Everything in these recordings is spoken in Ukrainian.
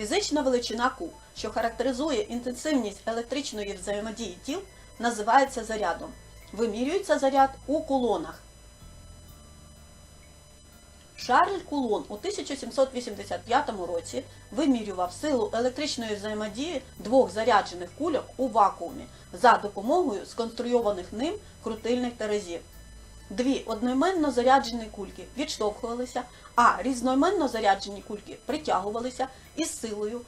Фізична величина Q, що характеризує інтенсивність електричної взаємодії тіл, називається зарядом. Вимірюється заряд у кулонах. Шарль Кулон у 1785 році вимірював силу електричної взаємодії двох заряджених кульок у вакуумі за допомогою сконструйованих ним крутильних терезів. Дві одноіменно заряджені кульки відштовхувалися, а різноіменно заряджені кульки притягувалися із силою,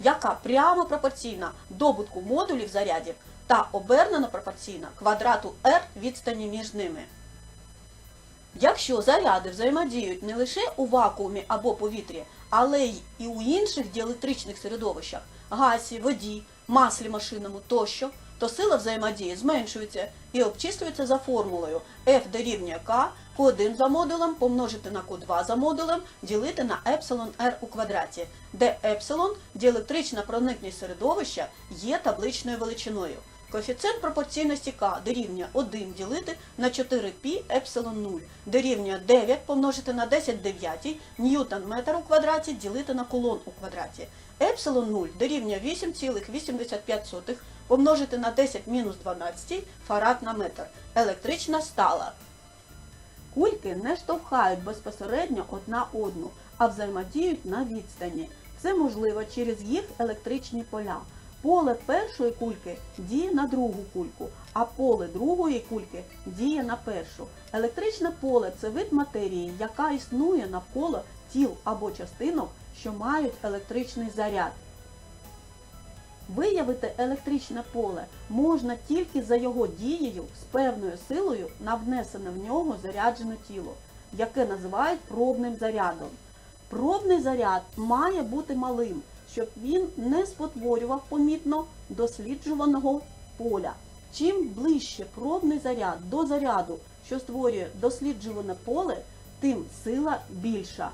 яка прямо пропорційна добутку модулів зарядів та обернено пропорційна квадрату r відстані між ними. Якщо заряди взаємодіють не лише у вакуумі або повітрі, але й і у інших діелектричних середовищах газі, воді, маслі машинному тощо, то сила взаємодії зменшується і обчислюється за формулою F дорівнює K, Q1 за модулем помножити на Q2 за модулем, ділити на епсилон R у квадраті, де епсилон діелектрична проникність середовища є табличною величиною. Коефіцієнт пропорційності К дорівнює 1 ділити на 4π епсилон 0, дорівнює 9 помножити на 10 дев'ятій, ньютон метр у квадраті ділити на кулон у квадраті. Епсилон 0 дорівнює 8,85 помножити на 10 мінус 12 фарад на метр. Електрична стала. Кульки не штовхають безпосередньо одна одну, а взаємодіють на відстані. Це можливо через їх електричні поля. Поле першої кульки діє на другу кульку, а поле другої кульки діє на першу. Електричне поле це вид матерії, яка існує навколо тіл або частинок, що мають електричний заряд. Виявити електричне поле можна тільки за його дією з певною силою на внесене в нього заряджене тіло, яке називають пробним зарядом. Пробний заряд має бути малим, щоб він не спотворював помітно досліджуваного поля. Чим ближче пробний заряд до заряду, що створює досліджуване поле, тим сила більша.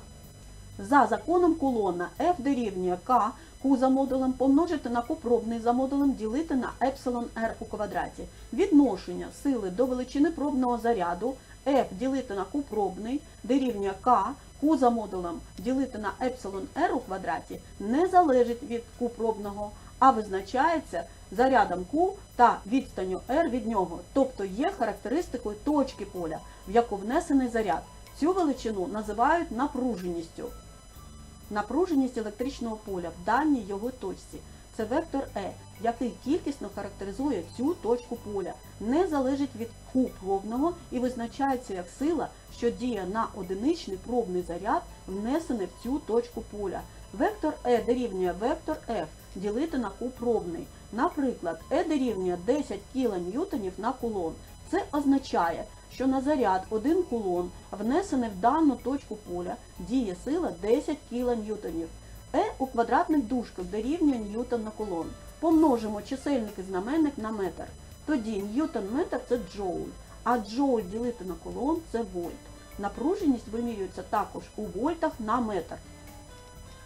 За законом кулона F дорівнює K, Q за модулем помножити на Q пробний за модулем ділити на епсилон у квадраті. Відношення сили до величини пробного заряду F ділити на Q пробний дорівнює K, Q за модулем ділити на епсилон у квадраті не залежить від Q пробного, а визначається зарядом Q та відстанню R від нього, тобто є характеристикою точки поля, в яку внесений заряд. Цю величину називають напруженістю. Напруженість електричного поля в даній його точці це вектор E, який кількісно характеризує цю точку поля, не залежить від Q пробного і визначається як сила, що діє на одиничний пробний заряд, внесений в цю точку поля. Вектор E дорівнює вектор F ділити на Q пробний. Наприклад, E дорівнює 10 кН на кулон. Це означає, що на заряд 1 кулон, внесений в дану точку поля, діє сила 10 кН. Е у квадратних дужках дорівнює ньютон на кулон. Помножимо чисельник і знаменник на метр. Тоді ньютон метр це джоуль, а джоуль ділити на кулон це вольт. Напруженість вимірюється також у вольтах на метр.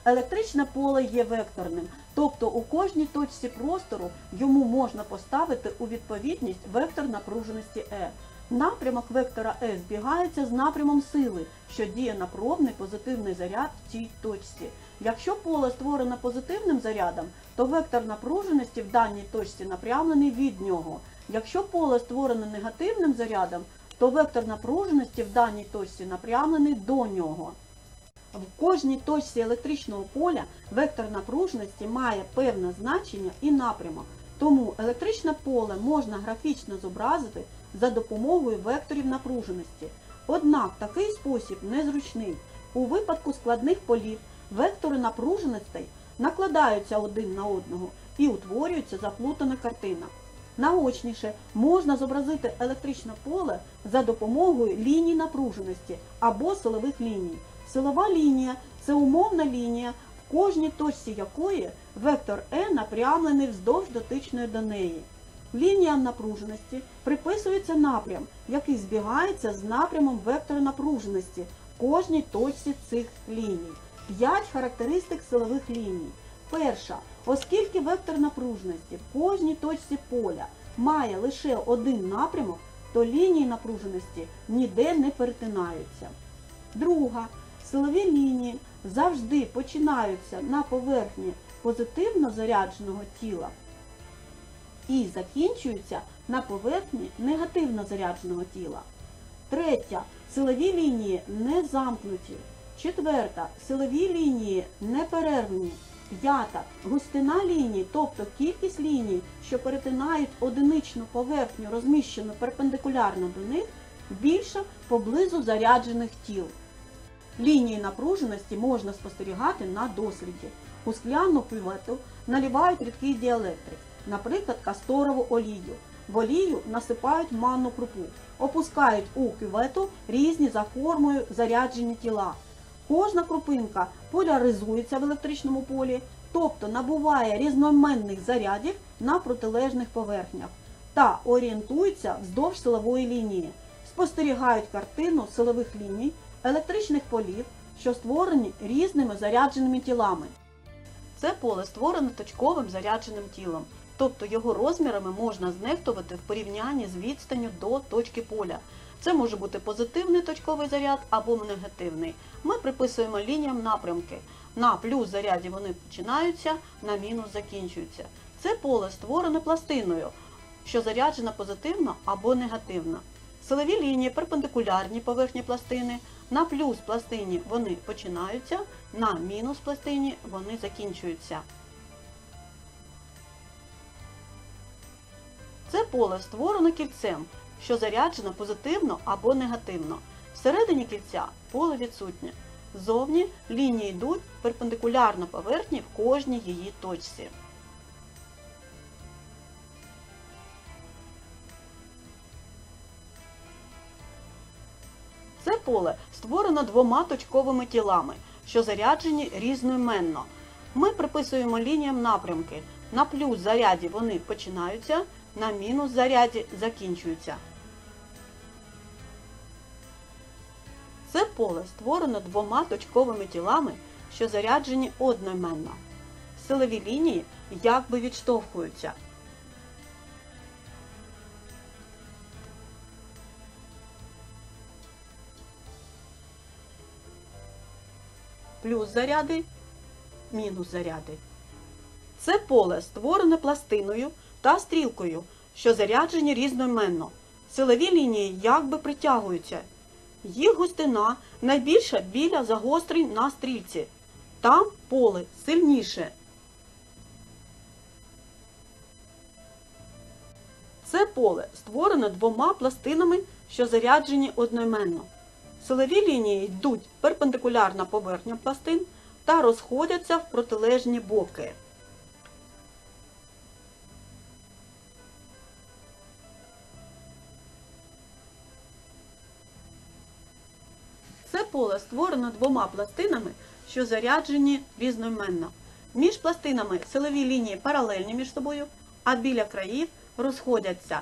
Електричне поле є векторним, тобто у кожній точці простору йому можна поставити у відповідність вектор напруженості E. Напрямок вектора E збігається з напрямом сили, що діє на пробний позитивний заряд в цій точці. Якщо поле створено позитивним зарядом, то вектор напруженості в даній точці напрямлений від нього. Якщо поле створено негативним зарядом, то вектор напруженості в даній точці напрямлений до нього. В кожній точці електричного поля вектор напруженості має певне значення і напрямок. Тому електричне поле можна графічно зобразити за допомогою векторів напруженості. Однак такий спосіб незручний. У випадку складних полів вектори напруженостей накладаються один на одного і утворюється заплутана картина. Наочніше можна зобразити електричне поле за допомогою ліній напруженості або силових ліній. Силова лінія це умовна лінія, в кожній точці якої вектор E напрямлений вздовж дотичної до неї. Лініям напруженості приписується напрям, який збігається з напрямом вектора напруженості в кожній точці цих ліній. П'ять характеристик силових ліній. Перша, оскільки вектор напруженості в кожній точці поля має лише один напрямок, то лінії напруженості ніде не перетинаються. Друга. Силові лінії завжди починаються на поверхні позитивно зарядженого тіла і закінчуються на поверхні негативно зарядженого тіла. Третя. Силові лінії не замкнуті. Четверта. Силові лінії не перервні. П'ята. Густина ліній, тобто кількість ліній, що перетинають одиничну поверхню, розміщену перпендикулярно до них, більша поблизу заряджених тіл. Лінії напруженості можна спостерігати на досліді. У скляну кювету наливають рідкий діелектрик, наприклад, касторову олію. В олію насипають манну крупу, опускають у кювету різні за формою заряджені тіла. Кожна крупинка поляризується в електричному полі, тобто набуває різноменних зарядів на протилежних поверхнях та орієнтується вздовж силової лінії. Спостерігають картину силових ліній, електричних полів, що створені різними зарядженими тілами. Це поле створено точковим зарядженим тілом, тобто його розмірами можна знехтувати в порівнянні з відстанню до точки поля. Це може бути позитивний точковий заряд або негативний. Ми приписуємо лініям напрямки. На плюс заряді вони починаються, на мінус закінчуються. Це поле створено пластиною, що заряджена позитивно або негативно. Силові лінії перпендикулярні поверхні пластини. На плюс пластині вони починаються, на мінус пластині вони закінчуються. Це поле створено кільцем, що заряджено позитивно або негативно. Всередині кільця поле відсутнє. Зовні лінії йдуть перпендикулярно поверхні в кожній її точці. Поле створено двома точковими тілами, що заряджені різноіменно. Ми приписуємо лініям напрямки. На плюс заряді вони починаються, на мінус заряді закінчуються. Це поле створено двома точковими тілами, що заряджені одноіменно. Силові лінії якби відштовхуються. Плюс заряди, мінус заряди. Це поле створене пластиною та стрілкою, що заряджені різноіменно. Силові лінії якби притягуються. Їх густина найбільша біля загострень на стрільці. Там поле сильніше. Це поле створено двома пластинами, що заряджені одноіменно. Силові лінії йдуть перпендикулярно поверхням пластин та розходяться в протилежні боки. Це поле створено двома пластинами, що заряджені різноіменно. Між пластинами силові лінії паралельні між собою, а біля країв розходяться.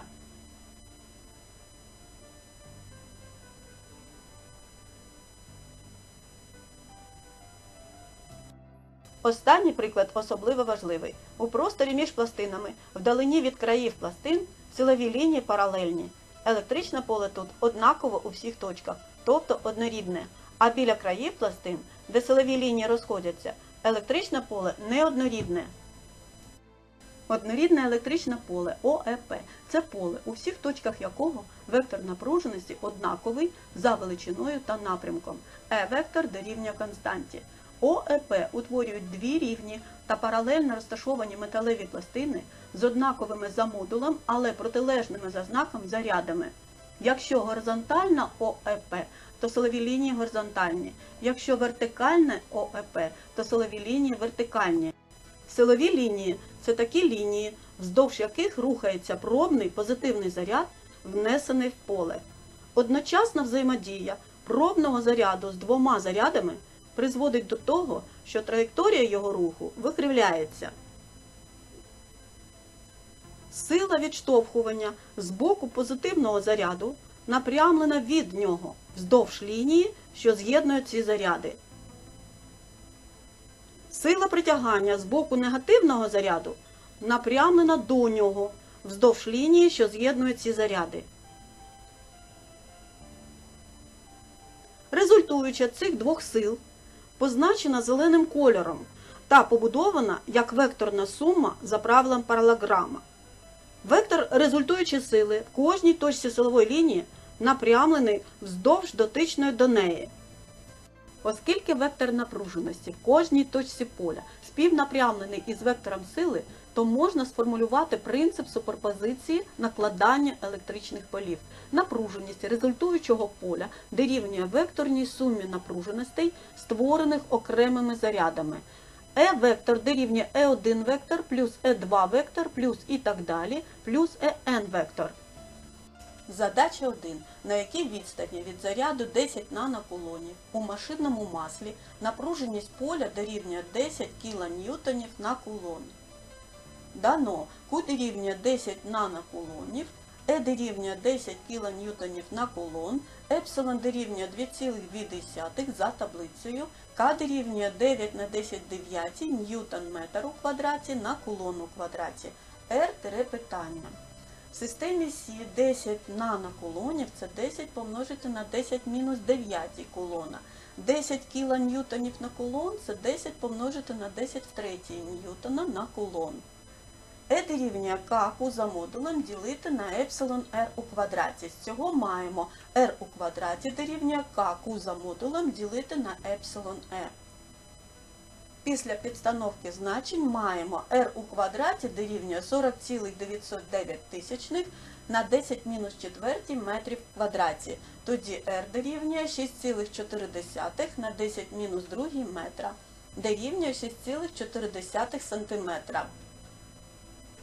Останній приклад особливо важливий. У просторі між пластинами, вдалині від країв пластин, силові лінії паралельні. Електричне поле тут однаково у всіх точках, тобто однорідне. А біля країв пластин, де силові лінії розходяться, електричне поле неоднорідне. Однорідне електричне поле ОЕП це поле, у всіх точках якого вектор напруженості однаковий за величиною та напрямком. Е-вектор дорівнює константі. ОЕП утворюють дві рівні та паралельно розташовані металеві пластини з однаковими за модулем, але протилежними за знаком зарядами. Якщо горизонтальна ОЕП, то силові лінії горизонтальні. Якщо вертикальне ОЕП, то силові лінії вертикальні. Силові лінії це такі лінії, вздовж яких рухається пробний позитивний заряд, внесений в поле. Одночасна взаємодія пробного заряду з двома зарядами призводить до того, що траєкторія його руху викривляється. Сила відштовхування з боку позитивного заряду напрямлена від нього вздовж лінії, що з'єднує ці заряди. Сила притягання з боку негативного заряду напрямлена до нього вздовж лінії, що з'єднує ці заряди. Результуючи цих двох сил, позначена зеленим кольором та побудована як векторна сума за правилом паралограма. Вектор результуючої сили в кожній точці силової лінії напрямлений вздовж дотичної до неї. Оскільки вектор напруженості в кожній точці поля співнапрямлений із вектором сили, то можна сформулювати принцип суперпозиції накладання електричних полів. Напруженість результуючого поля дорівнює векторній сумі напруженостей, створених окремими зарядами. Е-вектор дорівнює Е1 вектор плюс Е2 вектор плюс і так далі, плюс ЕН вектор. Задача 1. На якій відстані від заряду 10 нанокулонів у машинному маслі напруженість поля дорівнює 10 кН на кулон. Дано Q дорівнює 10 нанокулонів, E дорівнює 10 кН на кулон, епсилон дорівнює 2,2 за таблицею, К дорівнює 9 на 10 дев'яті ньютон метр у квадраті на кулон у квадраті. R питання. В системі Сі 10 нанокулонів це 10 помножити на 10 мінус 9 кулона. 10 кілоньютонів на кулон це 10 помножити на 10 в третій ньютона на кулон. Е дорівнює К Q за модулем ділити на епсилон r у квадраті. З цього маємо r у квадраті дорівнює К Q за модулем ділити на епсилон r. Після підстановки значень маємо r у квадраті дорівнює 40,909 тисячних на 10 мінус 4 метрів в квадраті. Тоді r дорівнює 6,4 на 10 мінус 2 метра. Дорівнює 6,4 сантиметра.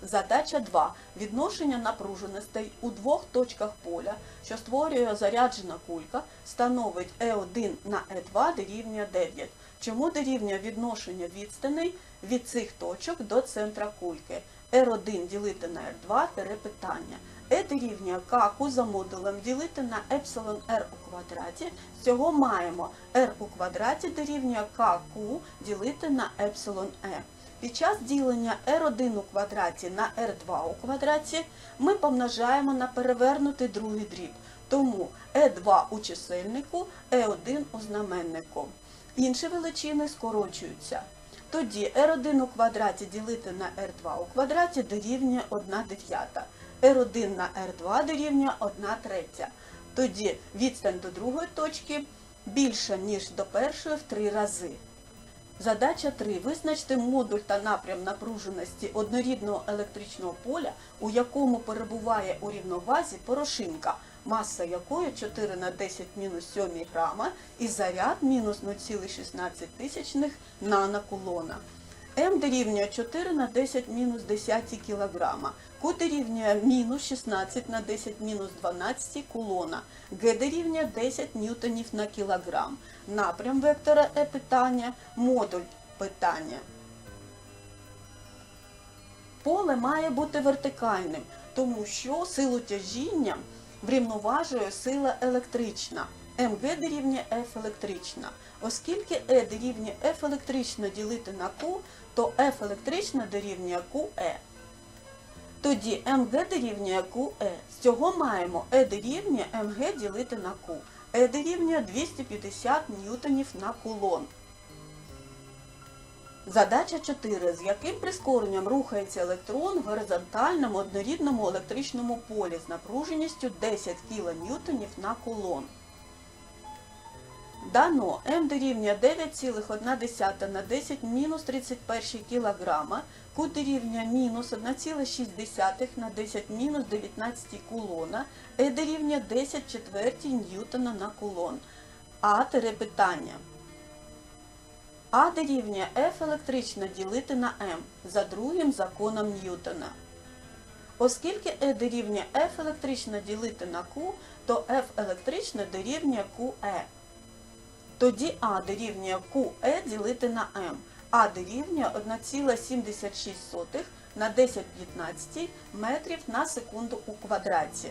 Задача 2. Відношення напруженостей у двох точках поля, що створює заряджена кулька, становить Е1 на Е2 дорівнює 9. Чому дорівнює відношення відстаней від цих точок до центра кульки? R1 ділити на R2 тире питання. Е дорівнює К за модулем ділити на епсилон у квадраті. З цього маємо r у квадраті дорівнює КQ ділити на епсилон. Під час ділення r1 у квадраті на r2 у квадраті ми помножаємо на перевернутий другий дріб. Тому e2 у чисельнику, e1 у знаменнику. Інші величини скорочуються. Тоді r1 у квадраті ділити на r2 у квадраті дорівнює 1 дев'ята. r1 на r2 дорівнює 1 третя. Тоді відстань до другої точки більша, ніж до першої в три рази. Задача 3. Визначте модуль та напрям напруженості однорідного електричного поля, у якому перебуває у рівновазі порошинка, маса якої 4 на 10 мінус 7 грама і заряд мінус 0,16 нанокулона. М дорівнює 4 на 10 мінус 10 кілограма. Q дорівнює мінус 16 на 10 мінус 12 кулона. Г дорівнює 10 ньютонів на кілограм. Напрям вектора Е питання, модуль питання. Поле має бути вертикальним, тому що силу тяжіння врівноважує сила електрична. МГ дорівнює F електрична. Оскільки E дорівнює F електрична ділити на Q, то F електрична дорівнює QE. Тоді МГ дорівнює QE. З цього маємо E дорівнює МГ ділити на Q. E дорівнює 250 ньютонів на кулон. Задача 4. З яким прискоренням рухається електрон в горизонтальному однорідному електричному полі з напруженістю 10 кН на кулон? Дано М дорівнює 9,1 на 10 мінус 31 кг, Q дорівнює мінус 1,6 на 10 мінус 19 кулона, Е дорівнює 10 четверті ньютона на кулон. А тире питання. А дорівнює F електрична ділити на М за другим законом Ньютона. Оскільки E дорівнює F електрична ділити на Q, то F електрична дорівнює QE. Тоді А дорівнює QE ділити на М. А дорівнює 1,76 на 10 15 метрів на секунду у квадраті.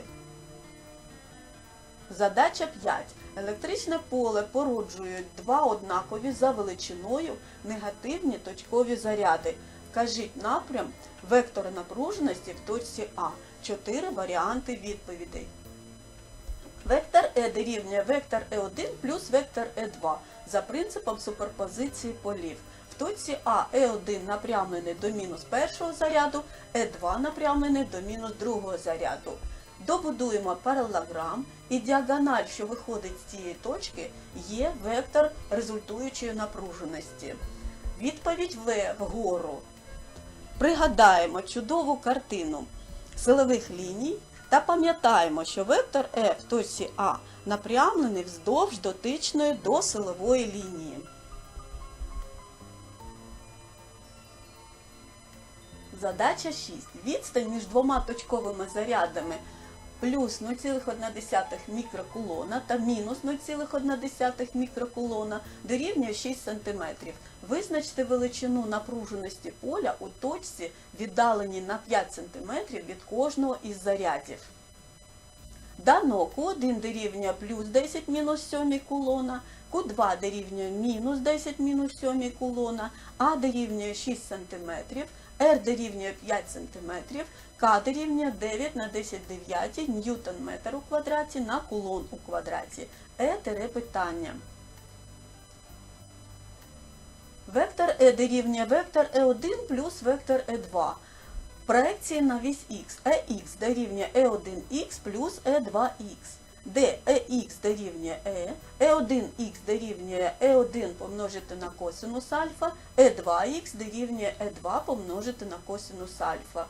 Задача 5. Електричне поле породжують два однакові за величиною негативні точкові заряди. Вкажіть напрям вектора напруженості в точці А. Чотири варіанти відповідей. Вектор E дорівнює вектор E1 плюс вектор E2 за принципом суперпозиції полів. В точці А E1 напрямлений до мінус першого заряду, E2 напрямлений до мінус другого заряду. Добудуємо паралелограм і діагональ, що виходить з цієї точки, є вектор результуючої напруженості. Відповідь В вгору. Пригадаємо чудову картину силових ліній та пам'ятаємо, що вектор Е в точці А напрямлений вздовж дотичної до силової лінії. Задача 6. Відстань між двома точковими зарядами плюс 0,1 мікрокулона та мінус 0,1 мікрокулона дорівнює 6 см. Визначте величину напруженості поля у точці, віддаленій на 5 см від кожного із зарядів. Дано Q1 дорівнює плюс 10 мінус 7 кулона, Q2 дорівнює мінус 10 мінус 7 кулона, А дорівнює 6 см, R дорівнює 5 см, К дорівнює 9 на 10 дев'ятій ньютон метр у квадраті на кулон у квадраті. Е тире питання. Вектор Е дорівнює вектор Е1 плюс вектор Е2. Проекції на вісь Х. EX дорівнює E1X плюс E2X, де EX дорівнює E, E1X дорівнює E1 помножити на косинус альфа, E2X дорівнює E2 помножити на косинус альфа.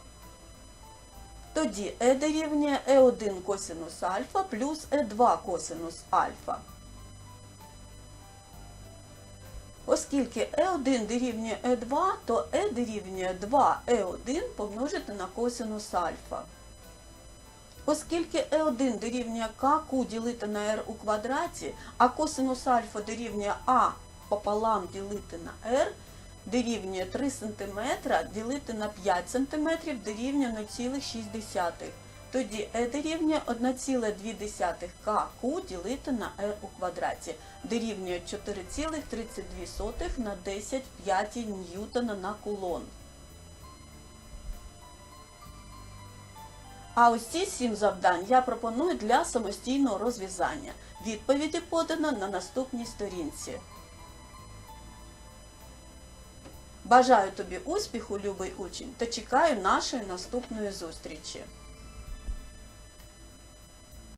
Тоді E дорівнює E1 косинус альфа плюс E2 косинус альфа. Оскільки E1 дорівнює E2, то E дорівнює 2E1 помножити на косинус альфа. Оскільки E1 дорівнює КQ ділити на R у квадраті, а косинус альфа дорівнює А пополам ділити на R, дорівнює 3 см ділити на 5 см дорівнює 0,6. Тоді E дорівнює 1,2 КQ ділити на R у квадраті, дорівнює 4,32 на 10 п'ятій ньютона на кулон. А ось ці сім завдань я пропоную для самостійного розв'язання. Відповіді подано на наступній сторінці. Бажаю тобі успіху, любий учень, та чекаю нашої наступної зустрічі.